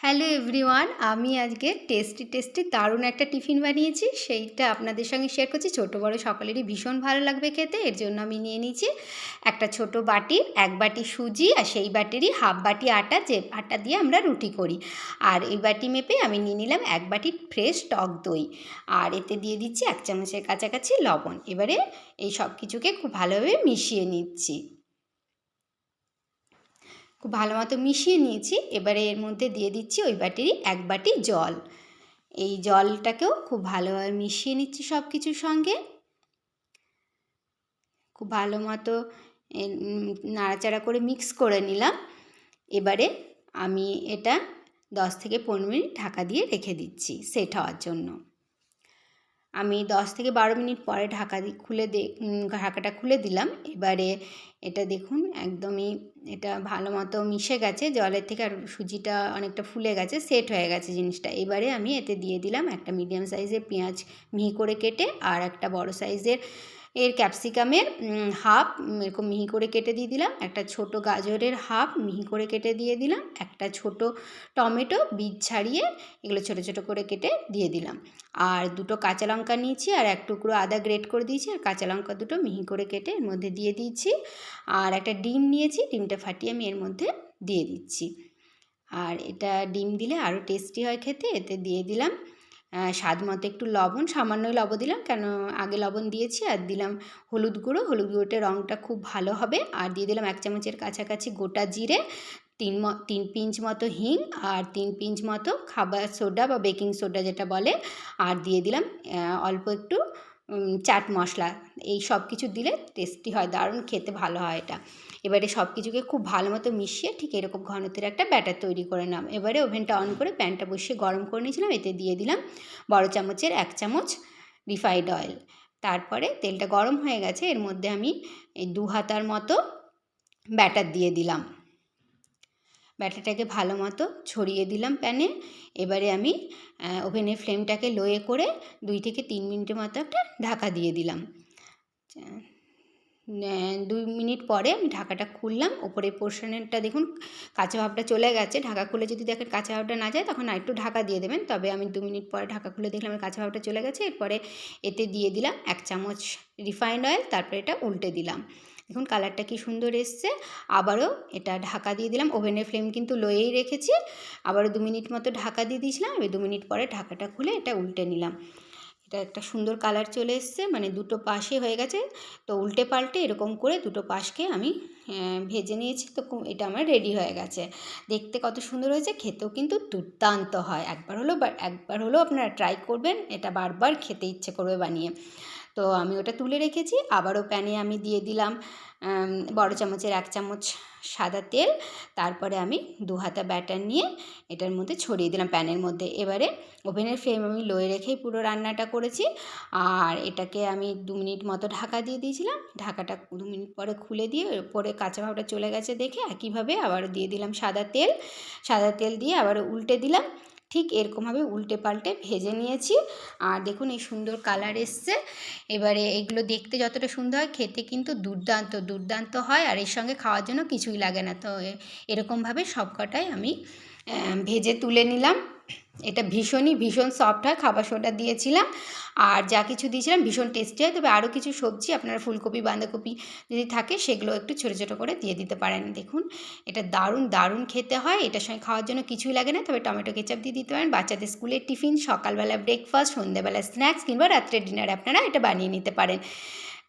Hello everyone, আমি আজকে tasty tasty দারুণ একটা টিফিন বানিয়েছি। সেইটা আপনাদের সঙ্গে শেয়ার করছি। ছোটো বড়ো সকলেরই ভীষণ ভালো লাগবে খেতে। এর জন্য আমি নিয়ে নিয়েছি একটা ছোট বাটির এক বাটি সুজি আর সেই বাটিরই হাফ বাটি আটা। যে আটা দিয়ে আমরা রুটি করি। আর এই বাটি মেপে আমি নিয়ে নিলাম এক বাটি ফ্রেশ টক দই। আর এতে দিয়ে দিচ্ছি এক চামচের কাছাকাছি লবণ। এবারে এই সব কিছুকে খুব ভালোভাবে মিশিয়ে নিচ্ছি। খুব ভালো মতো মিশিয়ে নিয়েছি। এবারে এর মধ্যে দিয়ে দিচ্ছি ওই বাটিরই এক বাটি জল। এই জলটাকেও খুব ভালোভাবে মিশিয়ে নিচ্ছি সব কিছুর সঙ্গে। খুব ভালো মতো নাড়াচাড়া করে মিক্স করে নিলাম। এবারে আমি এটা দশ থেকে পনেরো মিনিট ঢাকা দিয়ে রেখে দিচ্ছি সেট হওয়ার জন্য। আমি দশ থেকে বারো মিনিট পরে ঢাকা খুলে দে ঢাকাটা খুলে দিলাম। এবারে এটা দেখুন একদমই এটা ভালো মতো মিশে গেছে, জলের থেকে আর সুজিটা অনেকটা ফুলে গেছে সেট হয়ে গেছে জিনিসটা। এবারে আমি এতে দিয়ে দিলাম একটা মিডিয়াম সাইজের পেঁয়াজ মিহি করে কেটে আর একটা বড় সাইজের এর ক্যাপসিকামের হাফ এরকম মিহি করে কেটে দিয়ে দিলাম। একটা ছোট গাজরের হাফ মিহি করে কেটে দিয়ে দিলাম। একটা ছোট টমেটো, বীজ ছাড়িয়ে এগুলো ছোটো ছোটো করে কেটে দিয়ে দিলাম। আর দুটো কাঁচা লঙ্কা নিয়েছি আর এক টুকরো আদা গ্রেট করে দিয়েছি। আর কাঁচা লঙ্কা দুটো মিহি করে কেটে এর মধ্যে দিয়ে দিয়েছি। আর একটা ডিম নিয়েছি ডিমটা ফাটিয়ে আমি এর মধ্যে দিয়ে দিচ্ছি। আর এটা ডিম দিলে আরও টেস্টি হয় খেতে, এতে দিয়ে দিলাম স্বাদ মতো একটু লবণ, সামান্যই লবণ দিলাম, কেন আগে লবণ দিয়েছি আর দিলাম হলুদ গুঁড়ো। হলুদ গুঁড়োটা রঙটা খুব ভালো হবে। আর দিয়ে দিলাম এক চামচের কাছাকাছি গোটা জিরে, তিন তিন পিঞ্চ মতো হিং আর তিন পিঞ্চ মতো খাবার সোডা বা বেকিং সোডা যেটা বলে। আর দিয়ে দিলাম অল্প একটু চাট মশলা, এই সব কিছু দিলে টেস্টি হয়, দারুণ খেতে ভালো হয় এটা। এবারে সব কিছুকে খুব ভালো মতো মিশিয়ে ঠিক এরকম ঘনত্বের একটা ব্যাটার তৈরি করে নাম এবারে ওভেনটা অন করে প্যানটা বসিয়ে গরম করে নিয়েছিলাম, এতে দিয়ে দিলাম বড় চামচের এক চামচ রিফাইড অয়েল তারপরে তেলটা গরম হয়ে গেছে, এর মধ্যে আমি দু হাতার মতো ব্যাটার দিয়ে দিলাম। ব্যাটারটাকে ভালো মতো ছড়িয়ে দিলাম প্যানে। এবারে আমি ওভেনের ফ্লেমটাকে লোয়ে করে দুই থেকে তিন মিনিটের মতো একটা ঢাকা দিয়ে দিলাম। দুই মিনিট পরে আমি ঢাকাটা খুললাম। ওপরের পোর্শনেরটা দেখুন, কাঁচা ভাবটা চলে গেছে। ঢাকা খুলে যদি দেখেন কাঁচা ভাবটা না যায়, তখন আরেকটু ঢাকা দিয়ে দেবেন। তবে আমি দু মিনিট পরে ঢাকা খুলে দেখলাম কাঁচা ভাবটা চলে গেছে। এরপরে এতে দিয়ে দিলাম এক চামচ রিফাইন্ড অয়েল তারপরে এটা উল্টে দিলাম। দেখুন কালারটা কি সুন্দর এসছে। আবারও এটা ঢাকা দিয়ে দিলাম। ওভেনের ফ্লেম কিন্তু লোয়েই রেখেছি। আবারও দু মিনিট মতো ঢাকা দিয়ে দিয়েছিলাম। এবার দু মিনিট পরে ঢাকাটা খুলে এটা উল্টে নিলাম। এটা একটা সুন্দর কালার চলে এসছে। মানে দুটো পাশে হয়ে গেছে। তো উল্টে পাল্টে এরকম করে দুটো পাশকে আমি ভেজে নিয়েছি। তো এটা আমার রেডি হয়ে গেছে। দেখতে কত সুন্দর হয়েছে। খেতেও কিন্তু দুর্দান্ত হয়। একবার হলেও একবার হলেও আপনারা ট্রাই করবেন। এটা বারবার খেতে ইচ্ছে করবে বানিয়ে। তো আমি ওটা তুলে রেখেছি, আবারও প্যানে আমি দিয়ে দিলাম বড় চামচের এক চামচ সাদা তেল, তারপরে আমি দু হাতা ব্যাটার নিয়ে এটার মধ্যে ছড়িয়ে দিলাম প্যানের মধ্যে। এবারে ওভেনের ফ্লেম আমি লোয়ে রেখেই পুরো রান্নাটা করেছি, আর এটাকে আমি দু মিনিট মতো ঢাকা দিয়ে দিয়েছিলাম, ঢাকাটা দু মিনিট পরে খুলে দিয়ে পরে কাঁচা ভাবটা চলে গেছে দেখে একইভাবে আবার দিয়ে দিলাম সাদা তেল সাদা তেল দিয়ে আবার উল্টে দিলাম ঠিক এরকমভাবে উল্টে পাল্টে ভেজে নিয়েছি। আর দেখুন এই সুন্দর কালার এসছে। এবারে এগুলো দেখতে যতটা সুন্দর হয়, খেতে কিন্তু দুর্দান্ত দুর্দান্ত হয়। আর এর সঙ্গে খাওয়ার জন্য কিছুই লাগে না। তো এরকমভাবে সবকটাই আমি ভেজে তুলে নিলাম। এটা ভীষণই, ভীষণ সফট হয়, খাবার সোডা দিয়েছিলাম। আর যা কিছু দিয়েছিলাম ভীষণ টেস্টি হয়। তবে আরও কিছু সবজি, আপনারা ফুলকপি, বাঁধাকপি যদি থাকে, সেগুলো একটু ছোটো ছোটো করে দিয়ে দিতে পারেন। দেখুন, এটা দারুণ দারুণ খেতে হয়। এটার সঙ্গে খাওয়ার জন্য কিছুই লাগে না। তবে টমেটো কেচাপ দিয়ে দিতে পারেন। বাচ্চাদের স্কুলের টিফিন, সকালবেলা ব্রেকফাস্ট সন্ধ্যেবেলা স্ন্যাক্স কিংবা রাত্রে ডিনারে আপনারা এটা বানিয়ে নিতে পারেন।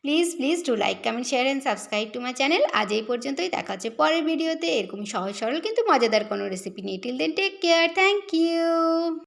Please please do like comment share and subscribe to my channel আজ এই পর্যন্তই। দেখা হচ্ছে পরের ভিডিওতে। এরকমই সহজ সরল কিন্তু মজাদার কোনো রেসিপি নিয়ে। Till then take care thank you